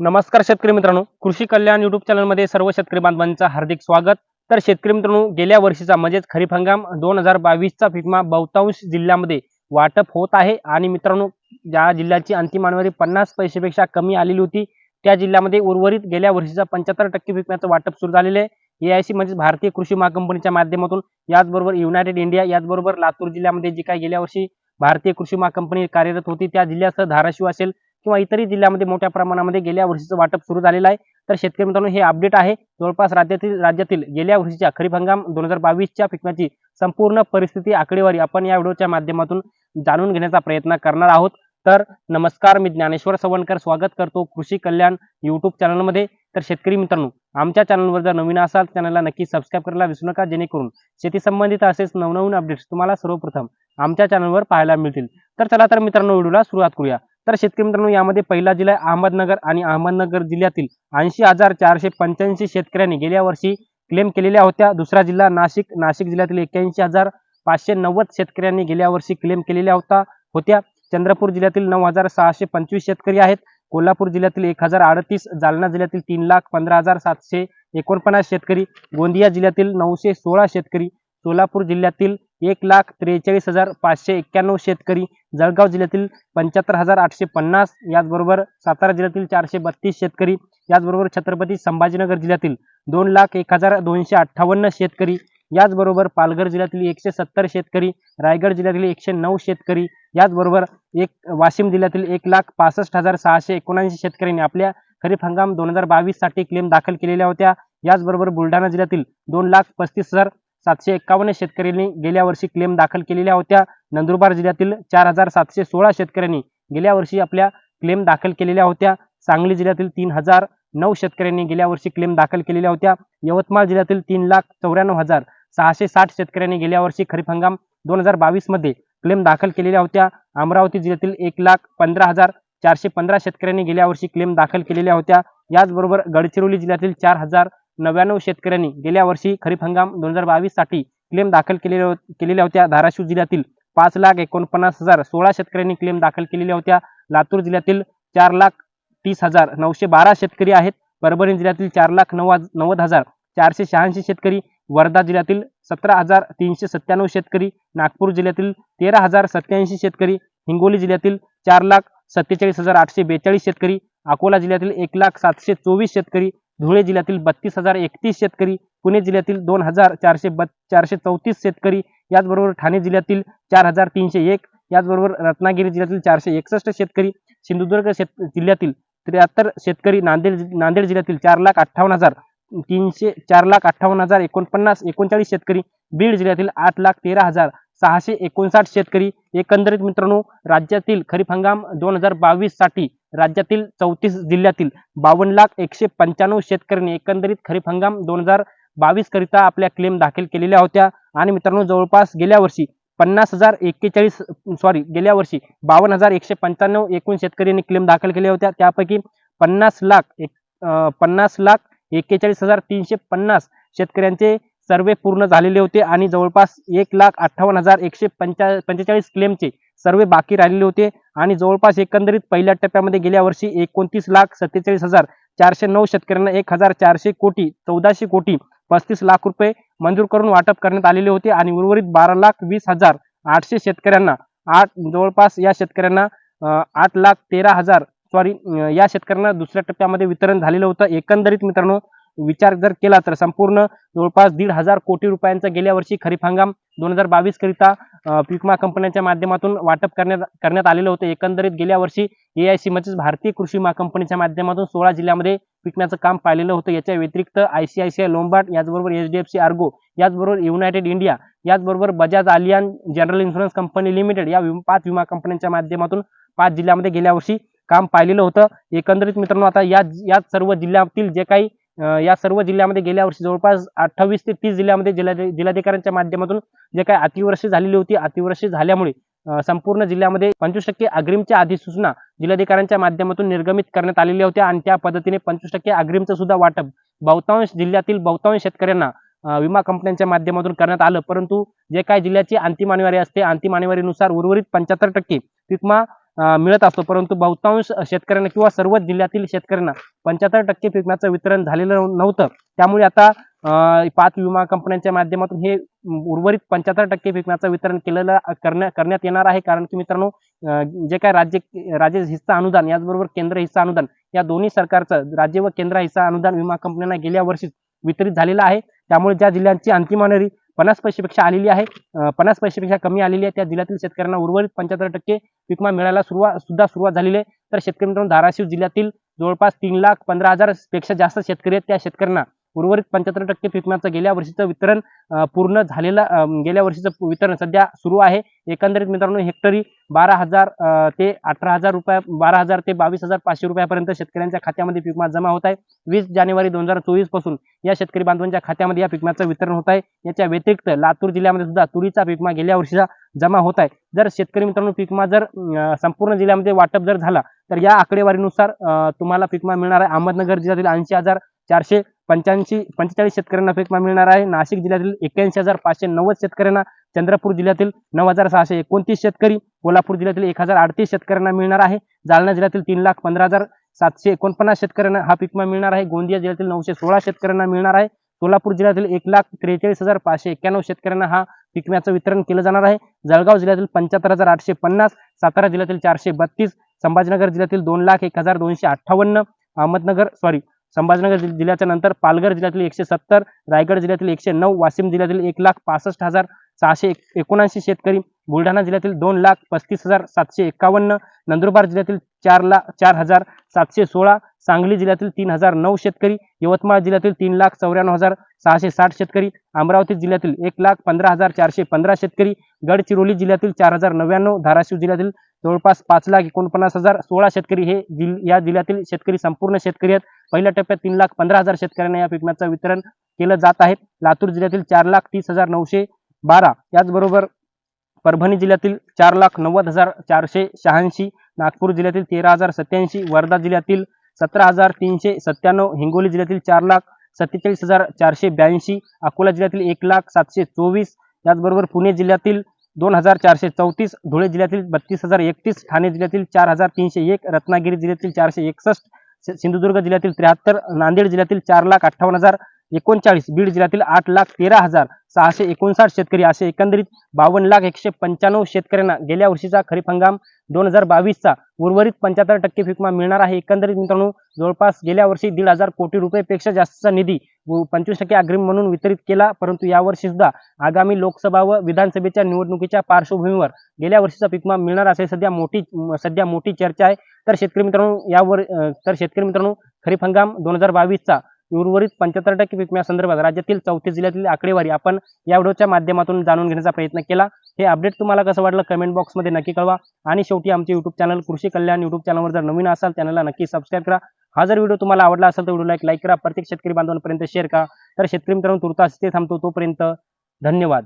नमस्कार शेतकरी मित्रांनो. कृषी कल्याण युट्यूब चॅनलमध्ये सर्व शेतकरी बांधवांचं हार्दिक स्वागत. तर शेतकरी मित्रांनो गेल्या वर्षीचा म्हणजेच खरीप हंगाम दोन हजार बावीसचा पिकमा बहुतांश जिल्ह्यामध्ये वाटप होत आहे. आणि मित्रांनो ज्या जिल्ह्याची अंतिम मानवारी पन्नास पैशापेक्षा कमी आलेली होती. त्या जिल्ह्यामध्ये उर्वरित गेल्या वर्षीचा पंच्याहत्तर टक्के विकण्याचं वाटप सुरू झालेलं आहे. ए आय सी म्हणजेच भारतीय कृषी महाकंपनीच्या माध्यमातून याचबरोबर युनायटेड इंडिया याचबरोबर लातूर जिल्ह्यामध्ये जी काही गेल्या वर्षी भारतीय कृषी महाकंपनी कार्यरत होती त्या जिल्ह्यासह धाराशिव असेल किंवा इतरही जिल्ह्यामध्ये मोठ्या प्रमाणामध्ये गेल्या वर्षीचं वाटप सुरू झालेलं आहे. तर शेतकरी मित्रांनो हे अपडेट आहे. जवळपास राज्यातील राज्यातील गेल्या वर्षीच्या खरीप हंगाम दोन हजार बावीसच्या पिकण्याची संपूर्ण परिस्थिती आकडेवारी आपण या व्हिडिओच्या माध्यमातून जाणून घेण्याचा प्रयत्न करणार आहोत. तर नमस्कार मी ज्ञानेश्वर सवणकर स्वागत करतो कृषी कल्याण युट्यूब चॅनलमध्ये तर शेतकरी मित्रांनो आमच्या चॅनलवर जर नवीन असाल चॅनलला नक्की सबस्क्राईब करायला विसरू नका जेणेकरून शेती संबंधित असेच नवनवीन अपडेट्स तुम्हाला सर्वप्रथम आमच्या चॅनलवर पाहायला मिळतील. तर चला तर मित्रांनो व्हिडिओला सुरुवात करूया. तर शेतकरी मित्रांनो यामध्ये पहिला जिल्हा अहमदनगर आणि अहमदनगर जिल्ह्यातील ऐंशी हजार चारशे पंच्याऐंशी शेतकऱ्यांनी गेल्या वर्षी क्लेम केलेल्या होत्या. दुसरा जिल्हा नाशिक नाशिक जिल्ह्यातील एक्क्याऐंशी हजार पाचशे नव्वद शेतकऱ्यांनी गेल्या वर्षी क्लेम केलेल्या होता होत्या. चंद्रपूर जिल्ह्यातील नऊ हजार सहाशे पंचवीस शेतकरी आहेत. कोल्हापूर जिल्ह्यातील एक हजार अडतीस जालना जिल्ह्यातील तीन लाख पंधरा हजार सातशे एकोणपन्नास शेतकरी गोंदिया जिल्ह्यातील नऊशे सोळा शेतकरी सोलापूर जिल्ह्यातील एक लाख त्रेचाळीस हजार पाचशे एक्क्याण्णव शेतकरी जळगाव जिल्ह्यातील पंच्याहत्तर हजार आठशे पन्नास याचबरोबर सातारा जिल्ह्यातील चारशे बत्तीस शेतकरी याचबरोबर छत्रपती संभाजीनगर जिल्ह्यातील दोन लाख एक हजार दोनशे अठ्ठावन्न शेतकरी याचबरोबर पालघर जिल्ह्यातील एकशे सत्तर शेतकरी रायगड जिल्ह्यातील एकशे नऊ शेतकरी याचबरोबर एक वाशिम जिल्ह्यातील एक लाख पासष्ट हजार सहाशे एकोणऐंशी शेतकऱ्यांनी आपल्या खरीप हंगाम दोन हजार बावीससाठी क्लेम दाखल केलेल्या होत्या. याचबरोबर बुलढाणा जिल्ह्यातील दोन लाख पस्तीस हजार सातशे एक्कावन्न शेतकऱ्यांनी गेल्या वर्षी क्लेम दाखल केलेल्या होत्या. नंदुरबार जिल्ह्यातील चार हजार सातशे सोळा शेतकऱ्यांनी गेल्या वर्षी आपल्या क्लेम दाखल केलेल्या होत्या. सांगली जिल्ह्यातील तीन हजार नऊ शेतकऱ्यांनी गेल्या वर्षी क्लेम दाखल केलेल्या होत्या. यवतमाळ जिल्ह्यातील तीन लाख चौऱ्याण्णव हजार सहाशे साठ शेतकऱ्यांनी गेल्या वर्षी खरीप हंगाम दोन हजार बावीसमध्ये क्लेम दाखल केलेल्या होत्या. अमरावती जिल्ह्यातील एक लाख पंधरा हजार चारशे पंधरा शेतकऱ्यांनी गेल्या वर्षी क्लेम दाखल केलेल्या होत्या. याचबरोबर गडचिरोली जिल्ह्यातील चार हजार नव्याण्णव शेतकऱ्यांनी गेल्या वर्षी खरीप हंगाम दोन हजार बावीससाठी क्लेम दाखल केलेल्या केलेल्या होत्या. धाराशिव जिल्ह्यातील पाच लाख एकोणपन्नास हजार सोळा शेतकऱ्यांनी क्लेम दाखल केलेल्या होत्या. लातूर जिल्ह्यातील चार लाख तीस हजार नऊशे बारा शेतकरी आहेत. परभणी जिल्ह्यातील चार लाख नव्वद नव्वद हजार चारशे शहाऐंशी शेतकरी वर्धा जिल्ह्यातील सतरा हजार तीनशे सत्त्याण्णव शेतकरी नागपूर जिल्ह्यातील तेरा हजार सत्याऐंशी शेतकरी हिंगोली जिल्ह्यातील चार लाख सत्तेचाळीस हजार आठशे बेचाळीस शेतकरी अकोला जिल्ह्यातील एक लाख सातशे चोवीस शेतकरी धुळे जिल्ह्यातील बत्तीस हजार एकतीस शेतकरी पुणे जिल्ह्यातील दोन हजार चारशे बत् चारशे चौतीस शेतकरी याचबरोबर ठाणे जिल्ह्यातील चार हजार तीनशे एक याचबरोबर रत्नागिरी जिल्ह्यातील चारशे एकसष्ट शेतकरी सिंधुदुर्ग शेत जिल्ह्यातील त्र्याहत्तर शेतकरी नांदेड नांदेड जिल्ह्यातील चार लाख अठ्ठावन्न हजार तीनशे चार लाख अठ्ठावन्न हजार एकोणपन्नास एकोणचाळीस शेतकरी बीड जिल्ह्यातील आठ लाख तेरा हजार सहाशे एकोणसाठ शेतकरी. एकंदरीत मित्रांनो राज्यातील खरीप हंगाम दोन हजार बावीससाठी राज्यातील चौतीस जिल्ह्यातील बावन्न लाख एकशे पंच्याण्णव शेतकऱ्यांनी एकंदरीत खरीप हंगाम दोन हजार बावीस करिता आपल्या क्लेम दाखल केलेल्या होत्या. आणि मित्रांनो जवळपास गेल्या वर्षी पन्नास हजार एक्केचाळीस सॉरी गेल्या वर्षी बावन्न हजार एकशे पंच्याण्णव एकूण शेतकऱ्यांनी क्लेम दाखल केल्या होत्या. त्यापैकी पन्नास लाख एक पन्नास लाख एक्केचाळीस हजार तीनशे पन्नास शेतकऱ्यांचे सर्वे पूर्ण झालेले होते. आणि जवळपास एक लाख अठ्ठावन्न हजार एकशे पंचा पंचेचाळीस क्लेमचे सर्वे बाकी राहिलेले होते. आणि जवळपास एकंदरीत पहिल्या टप्प्यामध्ये गेल्या वर्षी एकोणतीस लाख सत्तेचाळीस हजार चारशे नऊ शेतकऱ्यांना एक हजार चारशे कोटी चौदाशे कोटी पस्तीस लाख रुपये मंजूर करून वाटप करण्यात आलेले होते आणि उर्वरित बारा लाख वीस हजार आठशे शेतकऱ्यांना आठ जवळपास या शेतकऱ्यांना आठ लाख तेरा हजार सॉरी या शेतकऱ्यांना दुसऱ्या टप्प्यामध्ये वितरण झालेलं होतं. एकंदरीत मित्रांनो विचार जर केला तर संपूर्ण जवळपास दीड हजार कोटी रुपयांचा गेल्या वर्षी खरीप हंगाम दोन हजार बावीस करिता विमा पिकमा कंपन्यांच्या माध्यमातून वाटप करण्यात करण्यात आलेलं होतं. एकंदरीत गेल्या वर्षी ए आय सी म्हणजेच भारतीय कृषी विमा कंपनीच्या माध्यमातून सोळा जिल्ह्यामध्ये पिकण्याचं काम पाहिलेलं होतं. याच्या व्यतिरिक्त आयसीआयसीआय लोंबार्ड याचबरोबर H D F C Ergo याचबरोबर युनायटेड इंडिया याचबरोबर Bajaj Allianz general insurance company limited या पाच विमा कंपन्यांच्या माध्यमातून पाच जिल्ह्यामध्ये गेल्या वर्षी काम पाहिलेलं होतं. एकंदरीत मित्रांनो आता या या सर्व जिल्ह्यातील जे काही या सर्व जिल्ह्यामध्ये गेल्या वर्षी जवळपास अठ्ठावीस ते तीस जिल्ह्यामध्ये जिल्हा जिल्हाधिकाऱ्यांच्या माध्यमातून जे काही अतिवृष्टी झालेली होती अतिवृष्टी झाल्यामुळे संपूर्ण जिल्ह्यामध्ये पंचवीस टक्के अग्रिमच्या अधिसूचना जिल्हाधिकाऱ्यांच्या माध्यमातून निर्गमित करण्यात आलेल्या होत्या आणि त्या पद्धतीने पंचवीस टक्के अग्रिमचं सुद्धा वाटप बहुतांश जिल्ह्यातील बहुतांश शेतकऱ्यांना विमा कंपन्यांच्या माध्यमातून करण्यात आलं. परंतु जे काही जिल्ह्याची अंतिम आणीवारी असते अंतिम आणीवारीनुसार उर्वरित पंच्याहत्तर टक्के विमा मिळत असतो. परंतु बहुतांश शेतकऱ्यांना किंवा सर्वच जिल्ह्यातील शेतकऱ्यांना पंच्याहत्तर टक्के पीक वितरण झालेलं नव्हतं. त्यामुळे आता पाच विमा कंपन्यांच्या माध्यमातून हे उर्वरित पंच्याहत्तर टक्के पीक वितरण केलेलं करण्या करण्यात येणार आहे. कारण की मित्रांनो जे काय राज्य राज्य हिस्सा अनुदान याचबरोबर केंद्र हिस्सा अनुदान या दोन्ही सरकारचं राज्य व केंद्र हिस्सा अनुदान विमा कंपन्यांना गेल्या वर्षी वितरित झालेलं आहे. त्यामुळे ज्या जिल्ह्यांची अंतिम आणारी पन्नास पैसेपेक्षा आलेली आहे. पन्नास पैसेपेक्षा कमी आलेली आहे. त्या जिल्ह्यातील शेतकऱ्यांना उर्वरित पंच्याहत्तर टक्के पिकमा विमा मिळायला सुरुवात सुद्धा सुरुवात झालेली आहे. तर शेतकरी मित्रांनो धाराशिव जिल्ह्यातील जवळपास तीन लाख पंधरा हजारपेक्षा जास्त शेतकरी आहेत. त्या शेतकऱ्यांना उर्वरित पंच्याहत्तर टक्के पीक गेल्या वर्षीचं वितरण पूर्ण झालेलं गेल्या वर्षीचं वितरण सध्या सुरू आहे. एकंदरीत मित्रांनो हेक्टरी बारा हजार ते अठरा हजार रुपया बारा हजार ते बावीस हजार पाचशे रुपयापर्यंत शेतकऱ्यांच्या खात्यामध्ये पीक जमा होत आहे. वीस जानेवारी दोन हजार चोवीसपासून या शेतकरी बांधवांच्या खात्यामध्ये या पीक वितरण होत आहे. याच्या व्यतिरिक्त लातूर जिल्ह्यामध्ये सुद्धा तुरीचा पीक गेल्या वर्षीचा जमा होत आहे. जर शेतकरी मित्रांनो पीक जर संपूर्ण जिल्ह्यामध्ये वाटप जर झाला तर या आकडेवारीनुसार तुम्हाला पीक विमा मिळणार आहे. अहमदनगर जिल्ह्यातील ऐंशी हजार चारशे पंच्याऐंशी पंचेचाळीस शेतकऱ्यांना पीक विमा मिळणार आहे. नाशिक जिल्ह्यातील एक्क्याऐंशी हजार पाचशे नव्वद शेतकऱ्यांना चंद्रपूर जिल्ह्यातील नऊ हजार सहाशे एकोणतीस शेतकरी कोल्हापूर जिल्ह्यातील एक हजार अडतीस शेतकऱ्यांना मिळणार आहे. जालना जिल्ह्यातील तीन लाख पंधरा हजार सातशे एकोणपन्नास शेतकऱ्यांना हा पीक विमा मिळणार आहे. गोंदिया जिल्ह्यातील नऊशे सोळा शेतकऱ्यांना मिळणार आहे. सोलापूर जिल्ह्यातील एक लाख त्रेचाळीस हजार पाचशे एक्क्याण्णव शेतकऱ्यांना हा पीक विम्याचं वितरण केलं जाणार आहे. जळगाव जिल्ह्यातील पंच्याहत्तर हजार आठशे पन्नास सातारा जिल्ह्यातील चारशे बत्तीस संभाजीनगर जिल्ह्यातील दोन लाख एक हजार दोनशे अठ्ठावन्न अहमदनगर सॉरी संभाजीनगर जिल्ह्याच्या नंतर पालघर जिल्ह्यातील एकशे सत्तर रायगड जिल्ह्यातील एकशे नऊ वाशिम जिल्ह्यातील एक लाख पासष्ट हजार सहाशे एक- एकोणऐंशी शेतकरी बुलढाणा जिल्ह्यातील दोन लाख पस्तीस हजार सातशे एकावन्न नंदुरबार जिल्ह्यातील चार लाख चार हजार सातशे सोळा सांगली जिल्ह्यातील तीन हजार नऊ शेतकरी यवतमाळ जिल्ह्यातील तीन लाख चौऱ्याण्णव हजार सहाशे साठ शेतकरी अमरावती जिल्ह्यातील एक लाख पंधरा हजार चारशे पंधरा शेतकरी गडचिरोली जिल्ह्यातील चार हजार नव्याण्णव धाराशिव जिल्ह्यातील जवळपास पाच लाख एकोणपन्नास हजार सोळा शेतकरी हे जिल या जिल्ह्यातील शेतकरी संपूर्ण शेतकरी आहेत. पहिल्या टप्प्यात तीन लाख पंधरा हजार शेतकऱ्यांना या पिकांचं वितरण केलं जात आहे. लातूर जिल्ह्यातील चार लाख तीस हजार नऊशे बारा याचबरोबर परभणी जिल्ह्यातील चार लाख नव्वद हजार चारशे शहाऐंशी नागपूर जिल्ह्यातील तेरा हजार सत्याऐंशी वर्धा जिल्ह्यातील सतरा हजार तीनशे सत्त्याण्णव हिंगोली जिल्ह्यातील चार लाख सत्तेचाळीस हजार चारशे ब्याऐंशी अकोला जिल्ह्यातील एक लाख सातशे चोवीस याचबरोबर पुणे जिल्ह्यातील दोन हजार चारशे चौतीस धुळे जिल्ह्यातील बत्तीस हजार एकतीस ठाणे जिल्ह्यातील चार हजार तीनशे एक रत्नागिरी जिल्ह्यातील चारशे एकसष्ट सिंधुदुर्ग जिल्ह्यातील त्र्याहत्तर नांदेड जिल्ह्यातील चार लाख अठ्ठावन्न हजार एकोणचाळीस बीड जिल्ह्यातील आठ लाख तेरा हजार सहाशे एकोणसाठ शेतकरी असे एकंदरीत बावन्न लाख एकशे पंच्याण्णव शेतकऱ्यांना गेल्या वर्षीचा खरीप हंगाम दोन हजार बावीसचा उर्वरित पंच्याहत्तर टक्के पीक विमा मिळणार आहे. एकंदरीत मित्रांनो जवळपास गेल्या वर्षी दीड हजार कोटी रुपयेपेक्षा जास्तचा निधी पंचवीस टक्के अग्रिम म्हणून वितरित केला परंतु यावर्षी सुद्धा आगामी लोकसभा व विधानसभेच्या निवडणुकीच्या पार्श्वभूमीवर गेल्या वर्षीचा पीक मिळणार असे सध्या मोठी सध्या मोठी चर्चा आहे. तर शेतकरी मित्रांनो यावर तर शेतकरी मित्रांनो खरीप हंगाम दोन हजार बावीसचा उर्वरित पंच्याहत्तर टक्के पीक संदर्भात राज्यातील चौथी जिल्ह्यातील आकडेवारी आपण या व्हिडिओच्या माध्यमातून जाणून घेण्याचा प्रयत्न केला. हे अपडेट तुम्हाला कसं वाटलं कमेंट बॉक्समध्ये नक्की कळवा. आणि शेवटी आमचे युट्यूब चॅनल कृषी कल्याण युट्यूब चॅनलवर जर नवीन असाल चॅनलला नक्की सबस्क्राईब करा. हा जर व्हिडिओ तुम्हाला आवडला असेल तर व्हिडिओला एक लाईक करा. प्रत्येक शेतकरी बांधवांपर्यंत शेअर करा. तर शेतकरी मित्रांनो तुर्तास ते थांबतो तोपर्यंत धन्यवाद.